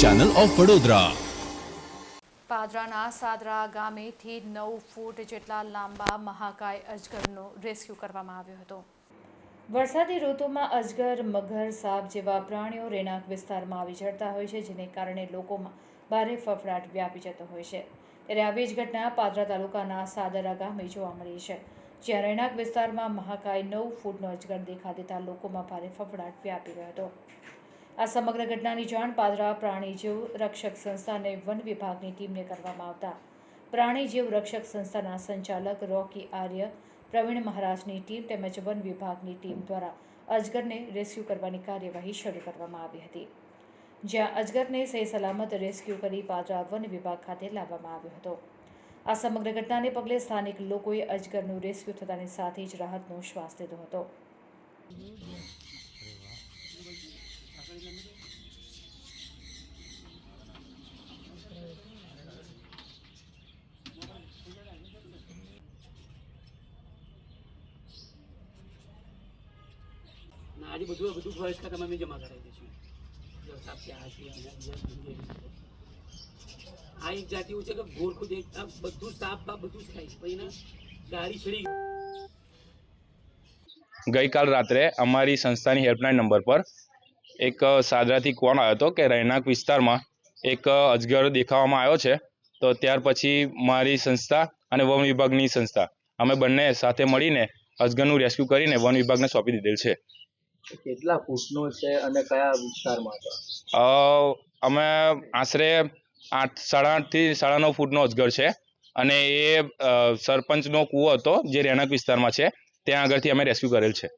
Channel of Vadodara પાદરાના સાદરા ગામેથી નવ ફૂટ જેટલા લાંબા મહાકાય અજગરનો રેસ્ક્યુ કરવામાં આવ્યો હતો. વરસાદી ઋતુમાં અજગર, મગર, સાપ જેવા પ્રાણીઓ રહેણાંક વિસ્તારમાં આવી ચડતા હોય છે, જેને કારણે લોકોમાં ભારે ફફડાટ વ્યાપી જતો હોય છે. ત્યારે આવી જ ઘટના પાદરા તાલુકાના સાદરા ગામે જોવા મળી છે. જ્યાં રહેણાંક વિસ્તારમાં મહાકાય નવ ફૂટનો અજગર દેખા દેતા લોકોમાં ભારે ફફડાટ વ્યાપી ગયો હતો. આ સમગ્ર ઘટનાની જાણ પાદરા પ્રાણીજીવ રક્ષક સંસ્થા અને વન વિભાગની ટીમને કરવામાં આવતા. પ્રાણીજીવ રક્ષક સંસ્થાના સંચાલક રોકી આર્ય પ્રવીણ મહારાજની ટીમ તેમજ વન વિભાગની ટીમ દ્વારા અજગરને રેસ્ક્યુ કરવાની કાર્યવાહી શરૂ કરવામાં આવી હતી. જ્યાં અજગરને સહી સલામત રેસ્ક્યુ કરી પાદરા વન વિભાગ ખાતે લાવવામાં આવ્યો હતો. આ સમગ્ર ઘટનાને પગલે સ્થાનિક લોકોએ અજગરનું રેસ્ક્યુ થતાની સાથે જ રાહતનો શ્વાસ લીધો હતો. આજે બધું બધું ફોરેસ્ટ ખાતામાં અમે જમા કરાવી દઈશું. આ એક જાતિ છે કે ગોરખું એક બધું સાપ બાપ બધું જ ખાય પછી ગાડી છડી ગઈકાલ રાત્રે અમારી સંસ્થાની હેલ્પલાઇન નંબર પર એક સાદરાથી કોણ આવ્યો હતો કે રહેણાંક વિસ્તારમાં એક અજગર દેખાવામાં આવ્યો છે, તો ત્યાર પછી મારી સંસ્થા અને વન વિભાગની સંસ્થા, અમે બંને સાથે મળીને અજગરનું રેસ્ક્યુ કરીને વન વિભાગને સોંપી દીધેલ છે. કેટલા ફૂટનો છે અને કયા વિસ્તારમાં છે? અમે આશરે આઠ સાડા આઠથી સાડા નવ ફૂટનો અજગર છે. અને એ અ, સરપંચનો કૂવો હતો જે રહેણાંક વિસ્તારમાં છે ત્યાં આગળથી અમે રેસ્ક્યુ કરેલ છે.